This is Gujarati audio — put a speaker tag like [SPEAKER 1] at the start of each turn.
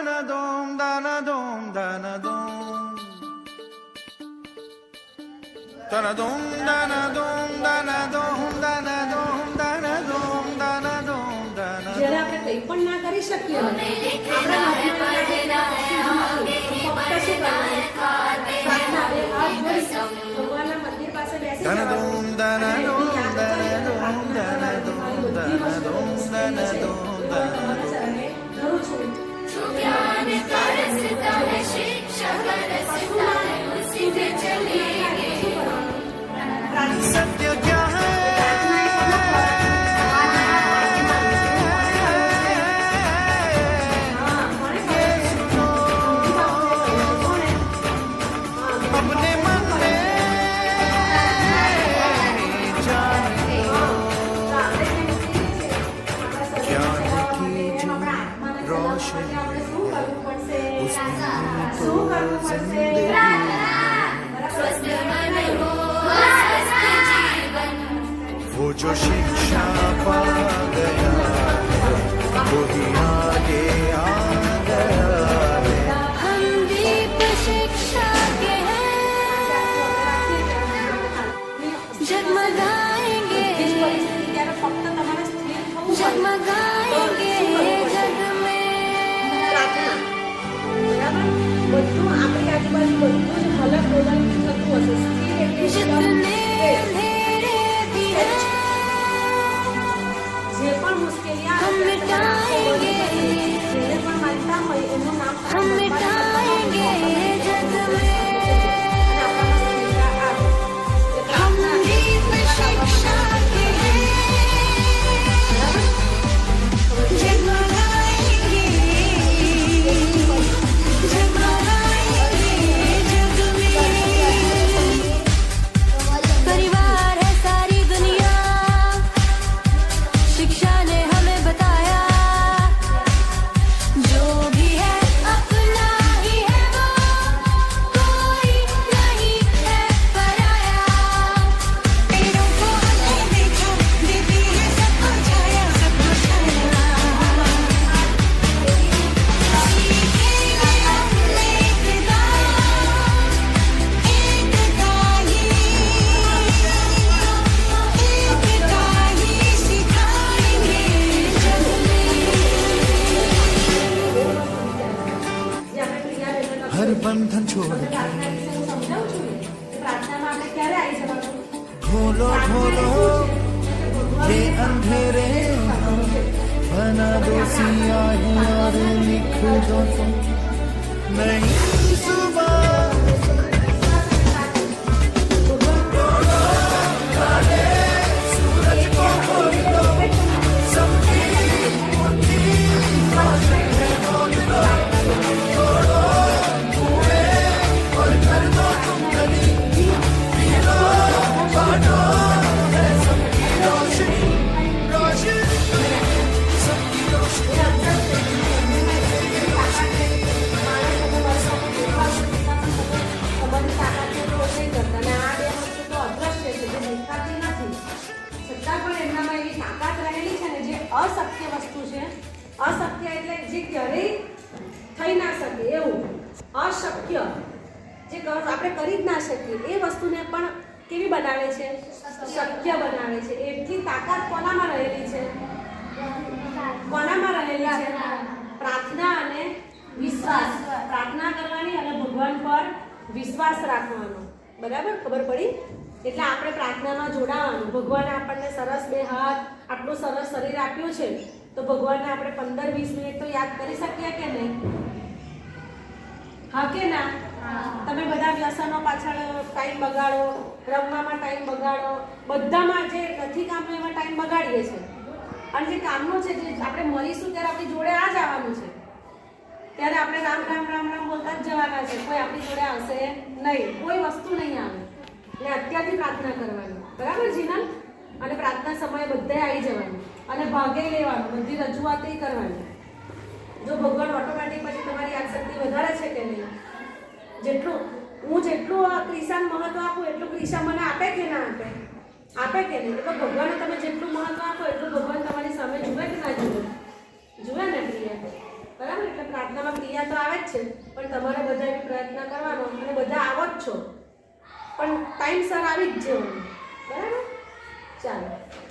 [SPEAKER 1] dom dana dom dana dom dana dom dana dom dana
[SPEAKER 2] જ્યારે આપણે કંઈ પણ ના કરી શકીએ આપણા હાથમાં ભગવાનના મંદિર પાસે બેસી
[SPEAKER 3] छुप्यान कर सिद्ध है शिक्षा कर सिद्ध
[SPEAKER 1] वो जो शिक्षा पा गया है वही आगे
[SPEAKER 2] पण भरपूर झाला प्रदान બંધન છોડ
[SPEAKER 1] ભોલો ભોલો ये अंधेरे बना दो सिया यार लिख दो तुम
[SPEAKER 2] नहीं અશક્ય એટલે જે ક્યારેય થઈ ના શકે એવું, અશક્ય. જે આપણે કરી જ ના શકીએ, એ વસ્તુને પણ કેવી બનાવે છે? શક્ય બનાવે છે. એટલી તાકાત કોનામાં રહેલી છે? કોનામાં રહેલી છે? પ્રાર્થના અને વિશ્વાસ. પ્રાર્થના કરવાની અને ભગવાન પર વિશ્વાસ રાખવાનો. બરાબર? ખબર પડી? એટલે આપણે પ્રાર્થનામાં જોડાવાનું. ભગવાને આપણને સરસ બે હાથ, આટલું સરસ શરીર આપ્યું છે. તો ભગવાનને આપણે પંદર વીસ મિનિટ તો યાદ કરી શકીએ કે નહીં? હા કે ના? તમે બધા વ્યસનો પાછળ ટાઈમ બગાડો રમવામાં ટાઈમ બગાડો બધામાં જે નથી કામનું એમાં ટાઈમ બગાડીએ છીએ. અને જે કામનું છે જે આપણે મળીશું ત્યારે આપણી જોડે આ જ આવવાનું છે. ત્યારે આપણે રામ રામ રામ રામ બોલતા જ જવાના છે. કોઈ આપણી જોડે આવશે નહીં. કોઈ વસ્તુ નહીં આવે. એટલે અત્યારથી પ્રાર્થના કરવાની. બરાબર જીનલ? અને પ્રાર્થના સમયે બધે આવી જવાનું. અને ભાગે લેવાનું, બધી રજૂઆતે કરવાની. જો ભગવાન ઓટોમેટિક પછી તમારી યાદશક્તિ વધારે છે કે નહીં? જેટલું, હું જેટલું ક્રિશાને મહત્વ આપું, એટલું ક્રિશા મને આપે કે ના આપે? આપે કે નહીં? તો ભગવાનને તમે જેટલું મહત્વ આપો, એટલું ભગવાન તમારી સામે જુએ કે ના જુએ? જુએ ને ક્રિયા. બરાબર? એટલે પ્રાર્થનામાં ક્રિયા તો આવે જ છે. પણ તમારે બધા એવી પ્રયત્ન કરવાનો. અને બધા આવો જ છો. પણ ટાઈમસર આવી જ જવાનું. બરાબર? ચાલો.